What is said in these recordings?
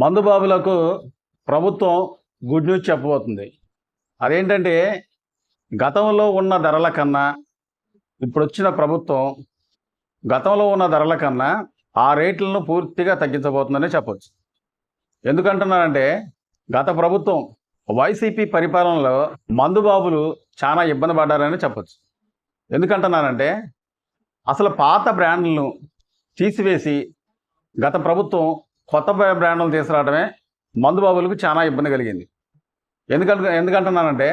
మందుబాబులకు ప్రభుత్వం good news చెప్పబోతుంది. అదేంటంటే గతంలో ఉన్న ధరల కన్నా ఇప్పుడు వచ్చిన ప్రభుత్వం గతంలో ఉన్న ధరల కన్నా ఆ రేట్లను పూర్తిగా తగ్గించబోతుందని చెప్పవచ్చు ఎందుకంటున్నారంటే గత ప్రభుత్వం వైసీపీ పరిపాలనలో మందుబాబులు చాలా ఇబ్బంది పడ్డారని చెప్పొచ్చు. ఎందుకంటున్నారంటే అసలు పాత బ్రాండ్లను తీసివేసి గత ప్రభుత్వం కొత్త బ్రాండ్లు తీసుకురావడమే మందుబాబులకు చాలా ఇబ్బంది కలిగింది. ఎందుకంటే ఎందుకంటున్నానంటే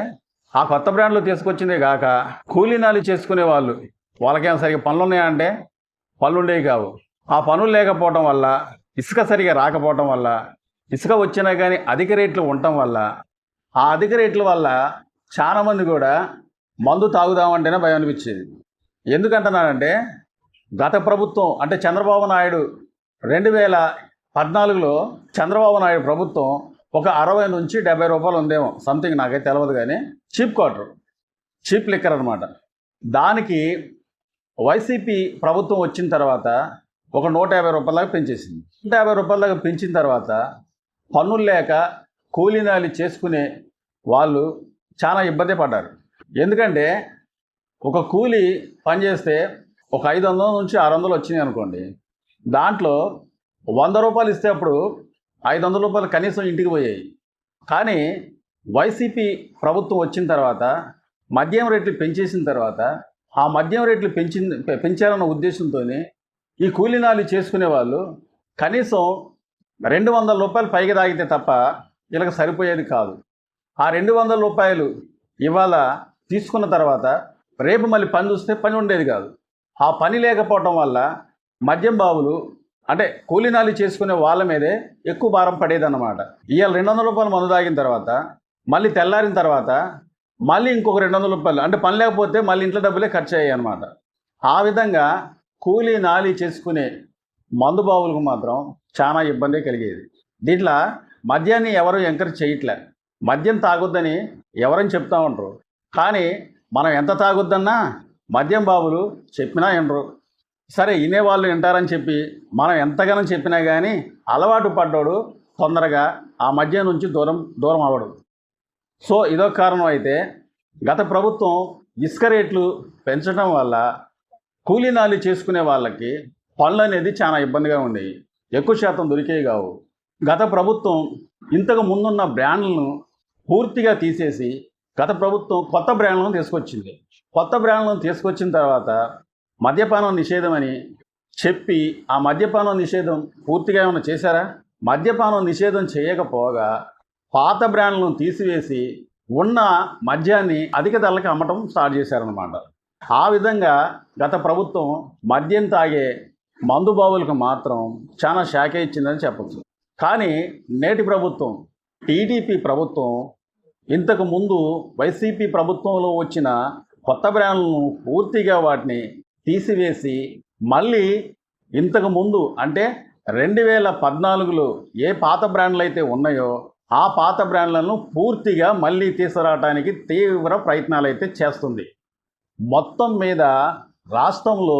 ఆ కొత్త బ్రాండ్లు తీసుకొచ్చిందే కాక కూలీనాలు చేసుకునే వాళ్ళు వాళ్ళకేం సరిగ్గా పనులు ఉన్నాయంటే పనులు ఉండేవి కావు. ఆ పనులు లేకపోవడం వల్ల ఇసుక సరిగా రాకపోవడం వల్ల ఇసుక వచ్చినా కానీ అధిక రేట్లు ఉండటం వల్ల ఆ అధిక రేట్ల వల్ల చాలామంది కూడా మందు తాగుదామంటేనే భయం అనిపించేది. ఎందుకంటున్నానంటే గత ప్రభుత్వం అంటే చంద్రబాబు నాయుడు రెండు వేల పద్నాలుగులో చంద్రబాబు నాయుడు ప్రభుత్వం ఒక అరవై నుంచి డెబ్బై రూపాయలు ఉందేమో సంథింగ్ నాకైతే తెలియదు కానీ చీప్ క్వార్టర్ చీప్ లిక్కర్ అనమాట దానికి వైసీపీ ప్రభుత్వం వచ్చిన తర్వాత ఒక నూట యాభై రూపాయల దాకా పెంచేసింది. నూట యాభై రూపాయల దాకా పెంచిన తర్వాత పన్నులు లేక కూలీనాలి చేసుకునే వాళ్ళు చాలా ఇబ్బంది పడ్డారు. ఎందుకంటే ఒక కూలి పనిచేస్తే ఒక ఐదు వందల నుంచి ఆరు వందలు వచ్చినాయి అనుకోండి దాంట్లో వంద రూపాయలు ఇస్తే అప్పుడు ఐదు వందల రూపాయలు కనీసం ఇంటికి పోయాయి. కానీ వైసీపీ ప్రభుత్వం వచ్చిన తర్వాత మద్యం రేట్లు పెంచేసిన తర్వాత ఆ మద్యం రేట్లు పెంచింది పెంచాలన్న ఉద్దేశంతో ఈ కూలీనాలు చేసుకునే వాళ్ళు కనీసం రెండు వందల రూపాయలు పైకి తాగితే తప్ప వీళ్ళకి సరిపోయేది కాదు. ఆ రెండు వందల రూపాయలు ఇవాళ తీసుకున్న తర్వాత రేపు మళ్ళీ పని చూస్తే పని ఉండేది కాదు. ఆ పని లేకపోవటం వల్ల మద్యం బాబులు అంటే కూలీనాలి చేసుకునే వాళ్ళ మీదే ఎక్కువ భారం పడేదన్నమాట. ఇవాళ రెండు వందల రూపాయలు మందు తాగిన తర్వాత మళ్ళీ తెల్లారిన తర్వాత మళ్ళీ ఇంకొక రెండు వందల రూపాయలు అంటే పని లేకపోతే మళ్ళీ ఇంట్లో డబ్బులే ఖర్చు అయ్యాయి అనమాట ఆ విధంగా కూలీ నాలి చేసుకునే మందు బాబులకు మాత్రం చాలా ఇబ్బంది కలిగేది. దీంట్లో మద్యాన్ని ఎవరు ఎంకరేజ్ చేయట్లే. మద్యం తాగొద్దని ఎవరని చెప్తా ఉంటారు కానీ మనం ఎంత తాగొద్దన్నా మద్యం బాబులు చెప్పినా వినరు. సరే వినేవాళ్ళు వింటారని చెప్పి మనం ఎంతగానో చెప్పినా కానీ అలవాటు పడ్డాడు తొందరగా ఆ మధ్య నుంచి దూరం దూరం అవ్వడు. సో ఇదొక కారణం అయితే గత ప్రభుత్వం ఇసుక రేట్లు పెంచడం వల్ల కూలీనాలు చేసుకునే వాళ్ళకి పనులు అనేది చాలా ఇబ్బందిగా ఉండేవి ఎక్కువ శాతం దొరికేవి కావు. గత ప్రభుత్వం ఇంతకు ముందున్న బ్రాండ్లను పూర్తిగా తీసేసి గత ప్రభుత్వం కొత్త బ్రాండ్లను తీసుకొచ్చింది. కొత్త బ్రాండ్లను తీసుకొచ్చిన తర్వాత మద్యపానం నిషేధం అని చెప్పి ఆ మద్యపానం నిషేధం పూర్తిగా ఏమైనా చేశారా? మద్యపానం నిషేధం చేయకపోగా పాత బ్రాండ్లను తీసివేసి ఉన్న మద్యాన్ని అధిక ధరలకు అమ్మటం స్టార్ట్ చేశారనమాట ఆ విధంగా గత ప్రభుత్వం మద్యం తాగే మందు బావులకు మాత్రం చాలా శాఖ ఇచ్చిందని చెప్పచ్చు. కానీ నేటి ప్రభుత్వం టీడీపీ ప్రభుత్వం ఇంతకు ముందు వైసీపీ ప్రభుత్వంలో వచ్చిన కొత్త బ్రాండ్లను పూర్తిగా వాటిని తీసివేసి మళ్ళీ ఇంతకు ముందు అంటే రెండు వేల పద్నాలుగులో ఏ పాత బ్రాండ్లు అయితే ఉన్నాయో ఆ పాత బ్రాండ్లను పూర్తిగా మళ్ళీ తీసుకురావడానికి తీవ్ర ప్రయత్నాలు అయితే చేస్తుంది. మొత్తం మీద రాష్ట్రంలో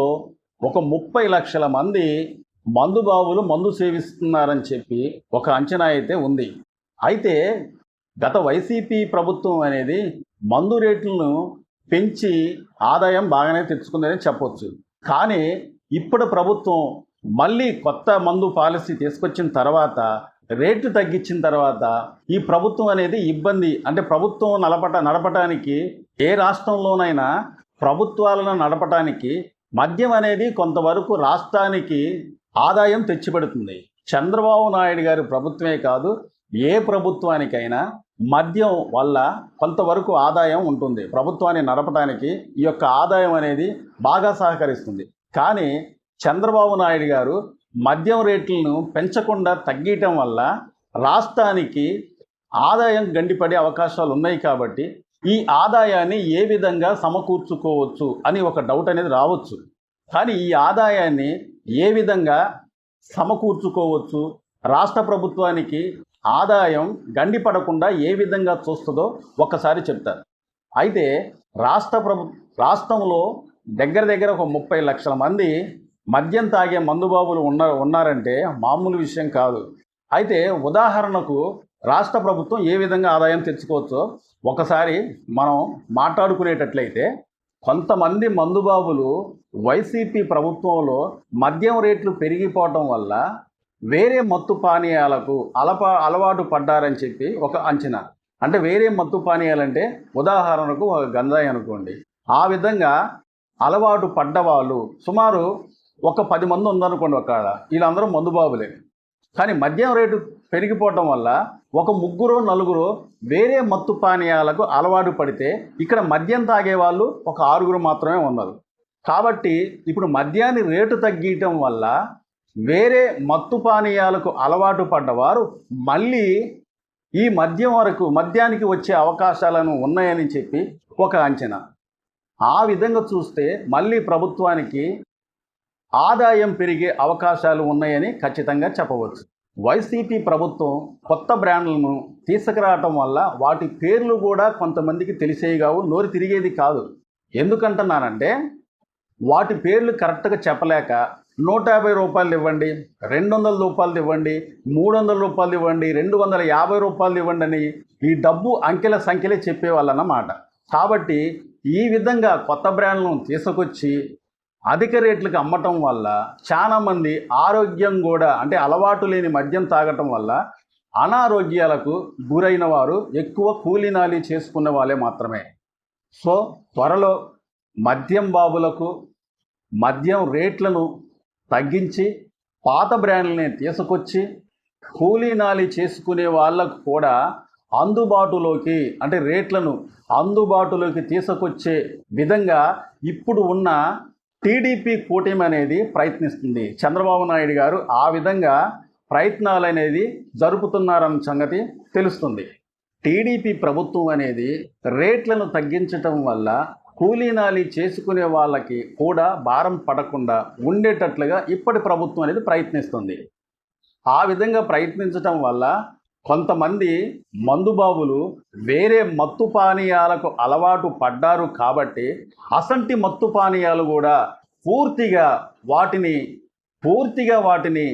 ఒక ముప్పై లక్షల మంది మందుబావులు మందు సేవిస్తున్నారని చెప్పి ఒక అంచనా అయితే ఉంది. అయితే గత వైసీపీ ప్రభుత్వం అనేది మందు రేట్లను పెంచి ఆదాయం బాగానే తెచ్చుకుందని చెప్పొచ్చు. కానీ ఇప్పుడు ప్రభుత్వం మళ్ళీ కొత్త మందు పాలసీ తీసుకొచ్చిన తర్వాత రేటు తగ్గించిన తర్వాత ఈ ప్రభుత్వం అనేది ఇబ్బంది. అంటే ప్రభుత్వం నలపట నడపటానికి ఏ రాష్ట్రంలోనైనా ప్రభుత్వాలను నడపటానికి మద్యం అనేది కొంతవరకు రాష్ట్రానికి ఆదాయం తెచ్చిపెడుతుంది. చంద్రబాబు నాయుడు గారి ప్రభుత్వమే కాదు ఏ ప్రభుత్వానికైనా మద్యం వల్ల కొంతవరకు ఆదాయం ఉంటుంది. ప్రభుత్వాన్ని నడపడానికి ఈ యొక్క ఆదాయం అనేది బాగా సహకరిస్తుంది. కానీ చంద్రబాబు నాయుడు గారు మద్యం రేట్లను పెంచకుండా తగ్గియటం వల్ల రాష్ట్రానికి ఆదాయం గండిపడే అవకాశాలు ఉన్నాయి కాబట్టి ఈ ఆదాయాన్ని ఏ విధంగా సమకూర్చుకోవచ్చు అని ఒక డౌట్ అనేది రావచ్చు. కానీ ఈ ఆదాయాన్ని ఏ విధంగా సమకూర్చుకోవచ్చు? రాష్ట్ర ప్రభుత్వానికి ఆదాయం గండిపడకుండా ఏ విధంగా చూస్తుందో ఒక్కసారి చెప్తారు అయితే రాష్ట్ర ప్రభు రాష్ట్రంలో దగ్గర దగ్గర ఒక ముప్పై లక్షల మంది మద్యం తాగే మందుబాబులు ఉన్న ఉన్నారంటే మామూలు విషయం కాదు. అయితే ఉదాహరణకు రాష్ట్ర ప్రభుత్వం ఏ విధంగా ఆదాయం తెచ్చుకోవచ్చో ఒకసారి మనం మాట్లాడుకునేటట్లయితే కొంతమంది మందుబాబులు వైసీపీ ప్రభుత్వంలో మద్యం రేట్లు పెరిగిపోవటం వల్ల వేరే మత్తు పానీయాలకు అలప అలవాటు పడ్డారని చెప్పి ఒక అంచనా. అంటే వేరే మత్తు పానీయాలంటే ఉదాహరణకు ఒక గంజాయి అనుకోండి. ఆ విధంగా అలవాటు పడ్డవాళ్ళు సుమారు ఒక పది మంది ఉందనుకోండి ఒక వీళ్ళందరూ మందుబాబులే. కానీ మద్యం రేటు పెరిగిపోవటం వల్ల ఒక ముగ్గురు నలుగురు వేరే మత్తు పానీయాలకు అలవాటు పడితే ఇక్కడ మద్యం తాగే వాళ్ళు ఒక ఆరుగురు మాత్రమే ఉన్నారు. కాబట్టి ఇప్పుడు మద్యాన్ని రేటు తగ్గించడం వల్ల వేరే మత్తు పానీయాలకు అలవాటు పడ్డవారు మళ్ళీ ఈ మద్యం వరకు మద్యానికి వచ్చే అవకాశాలను ఉన్నాయని చెప్పి ఒక అంచనా. ఆ విధంగా చూస్తే మళ్ళీ ప్రభుత్వానికి ఆదాయం పెరిగే అవకాశాలు ఉన్నాయని ఖచ్చితంగా చెప్పవచ్చు. వైసీపీ ప్రభుత్వం కొత్త బ్రాండ్లను తీసుకురావటం వల్ల వాటి పేర్లు కూడా కొంతమందికి తెలిసేవి కావు నోరు తిరిగేది కాదు. ఎందుకంటున్నానంటే వాటి పేర్లు కరెక్ట్గా చెప్పలేక నూట యాభై రూపాయలు ఇవ్వండి రెండు వందల రూపాయలు ఇవ్వండి మూడు వందల రూపాయలు ఇవ్వండి రెండు వందల యాభై రూపాయలు ఇవ్వండి అని ఈ డబ్బు అంకెల సంఖ్యలే చెప్పేవాళ్ళన్నమాట. కాబట్టి ఈ విధంగా కొత్త బ్రాండ్లను తీసుకొచ్చి అధిక రేట్లకు అమ్మటం వల్ల చాలామంది ఆరోగ్యం కూడా అంటే అలవాటు లేని మద్యం తాగటం వల్ల అనారోగ్యాలకు గురైన వారు ఎక్కువ కూలీనాలి చేసుకున్న వాళ్ళే మాత్రమే. సో త్వరలో మద్యం బాబులకు మద్యం రేట్లను తగ్గించి పాత బ్రాండ్లని తీసుకొచ్చి కూలీనాలి చేసుకునే వాళ్ళకు కూడా అందుబాటులోకి అంటే రేట్లను అందుబాటులోకి తీసుకొచ్చే విధంగా ఇప్పుడు ఉన్న టీడీపీ కూటమి అనేది ప్రయత్నిస్తుంది. చంద్రబాబు నాయుడు గారు ఆ విధంగా ప్రయత్నాలు అనేది జరుపుతున్నారన్న సంగతి తెలుస్తుంది. టీడీపీ ప్రభుత్వం అనేది రేట్లను తగ్గించటం వల్ల కూలీనాలి చేసుకునే వాళ్ళకి కూడా భారం పడకుండా ఉండేటట్లుగా ఇప్పటి ప్రభుత్వం అనేది ప్రయత్నిస్తుంది. ఆ విధంగా ప్రయత్నించటం వల్ల కొంతమంది మందుబాబులు వేరే మత్తు పానీయాలకు అలవాటు పడ్డారు కాబట్టి అసంటి మత్తు పానీయాలు కూడా పూర్తిగా వాటిని పూర్తిగా వాటిని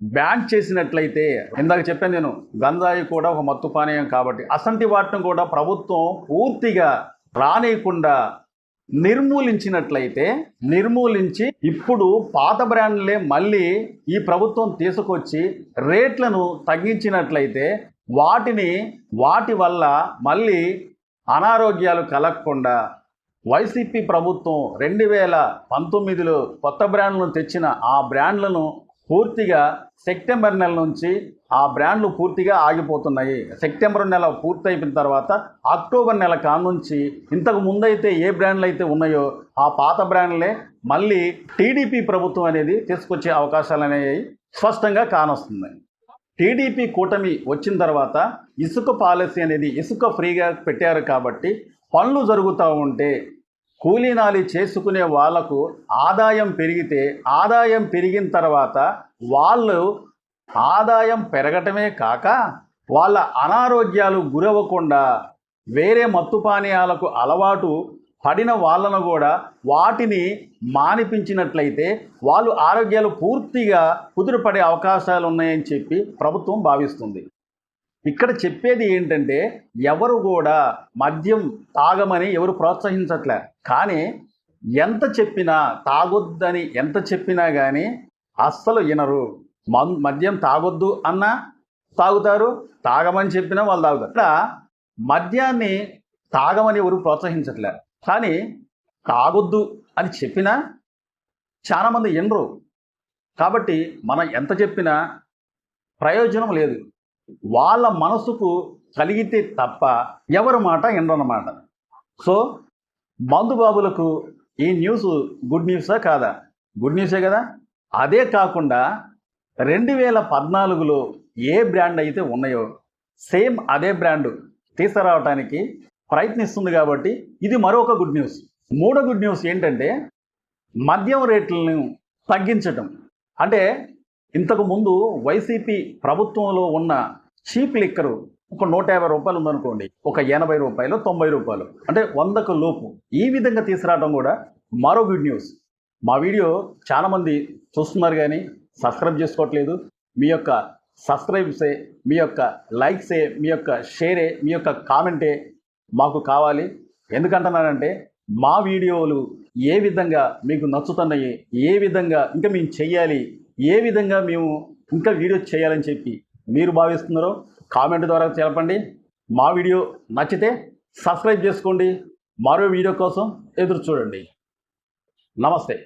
బ్యాన్ చేసినట్లయితే ఇందాక చెప్పాను నేను గంజాయి కూడా ఒక మత్తు పానీయం కాబట్టి అసంటి వాటిని కూడా ప్రభుత్వం పూర్తిగా రానియకుండా నిర్మూలించినట్లయితే నిర్మూలించి ఇప్పుడు పాత బ్రాండ్లే మళ్ళీ ఈ ప్రభుత్వం తీసుకొచ్చి రేట్లను తగ్గించినట్లయితే వాటిని వాటి వల్ల మళ్ళీ అనారోగ్యాలు కలగకుండా వైసీపీ ప్రభుత్వం రెండు వేల పంతొమ్మిదిలో కొత్త బ్రాండ్లను తెచ్చిన ఆ బ్రాండ్లను పూర్తిగా సెప్టెంబర్ నెల నుంచి ఆ బ్రాండ్లు పూర్తిగా ఆగిపోతున్నాయి. సెప్టెంబర్ నెల పూర్తయిపోయిన తర్వాత అక్టోబర్ నెల కానుంచి ఇంతకు ముందైతే ఏ బ్రాండ్లు అయితే ఉన్నాయో ఆ పాత బ్రాండ్లే మళ్ళీ టీడీపీ ప్రభుత్వం అనేది తీసుకొచ్చే అవకాశాలు అనేవి స్పష్టంగా కానొస్తుంది టీడీపీ కూటమి వచ్చిన తర్వాత ఇసుక పాలసీ అనేది ఇసుక ఫ్రీగా పెట్టారు కాబట్టి పనులు జరుగుతూ ఉంటే కూలీనాలి చేసుకునే వాళ్ళకు ఆదాయం పెరిగితే ఆదాయం పెరిగిన తర్వాత వాళ్ళు ఆదాయం పెరగటమే కాక వాళ్ళ అనారోగ్యాలు గురవ్వకుండా వేరే మత్తు పానీయాలకు అలవాటు పడిన వాళ్ళను కూడా వాటిని మానిపించినట్లయితే వాళ్ళు ఆరోగ్యాలు పూర్తిగా కుదురుపడే అవకాశాలు ఉన్నాయని చెప్పి ప్రభుత్వం భావిస్తుంది. ఇక్కడ చెప్పేది ఏంటంటే ఎవరు కూడా మద్యం తాగమని ఎవరు ప్రోత్సహించట్లే. కానీ ఎంత చెప్పినా తాగొద్దని ఎంత చెప్పినా కానీ అస్సలు వినరు. మన్ మద్యం తాగొద్దు అన్నా తాగుతారు తాగమని చెప్పినా వాళ్ళు తాగుతారు. ఇక్కడ మద్యాన్ని తాగమని ఎవరు ప్రోత్సహించట్లే. కానీ తాగొద్దు అని చెప్పినా చాలామంది వినరు. కాబట్టి మనం ఎంత చెప్పినా ప్రయోజనం లేదు. వాళ్ళ మనసుకు కలిగితే తప్ప ఎవరి మాట ఎండనమాట సో మందుబాబులకు ఈ న్యూస్ గుడ్ న్యూసా కాదా? గుడ్ న్యూసే కదా? అదే కాకుండా రెండు వేల పద్నాలుగులో ఏ బ్రాండ్ అయితే ఉన్నాయో సేమ్ అదే బ్రాండ్ తీసుకురావడానికి ప్రయత్నిస్తుంది కాబట్టి ఇది మరొక గుడ్ న్యూస్. మూడో గుడ్ న్యూస్ ఏంటంటే మద్యం రేట్లను తగ్గించటం. అంటే ఇంతకు ముందు వైసీపీ ప్రభుత్వంలో ఉన్న చీప్ లిక్కరు ఒక నూట యాభై రూపాయలు ఉందనుకోండి ఒక ఎనభై రూపాయలు తొంభై రూపాయలు అంటే వందకు లోపు. ఈ విధంగా తీసుకురావడం కూడా మరో గుడ్ న్యూస్ మా వీడియో చాలామంది చూస్తున్నారు కానీ సబ్స్క్రైబ్ చేసుకోవట్లేదు. మీ యొక్క సబ్స్క్రైబ్సే మీ యొక్క లైక్సే మీ యొక్క షేరే మీ యొక్క కామెంటే మాకు కావాలి. ఎందుకంటున్నానంటే మా వీడియోలు ఏ విధంగా మీకు నచ్చుతున్నాయి ఏ విధంగా ఇంకా మేము చెయ్యాలి ఏ విధంగా మేము ఇంకా వీడియో చేయాలని చెప్పి మీరు భావిస్తున్నారో కామెంట్ ద్వారా తెలపండి. మా వీడియో నచ్చితే సబ్స్క్రైబ్ చేసుకోండి. మరో వీడియో కోసం ఎదురు చూడండి. నమస్తే.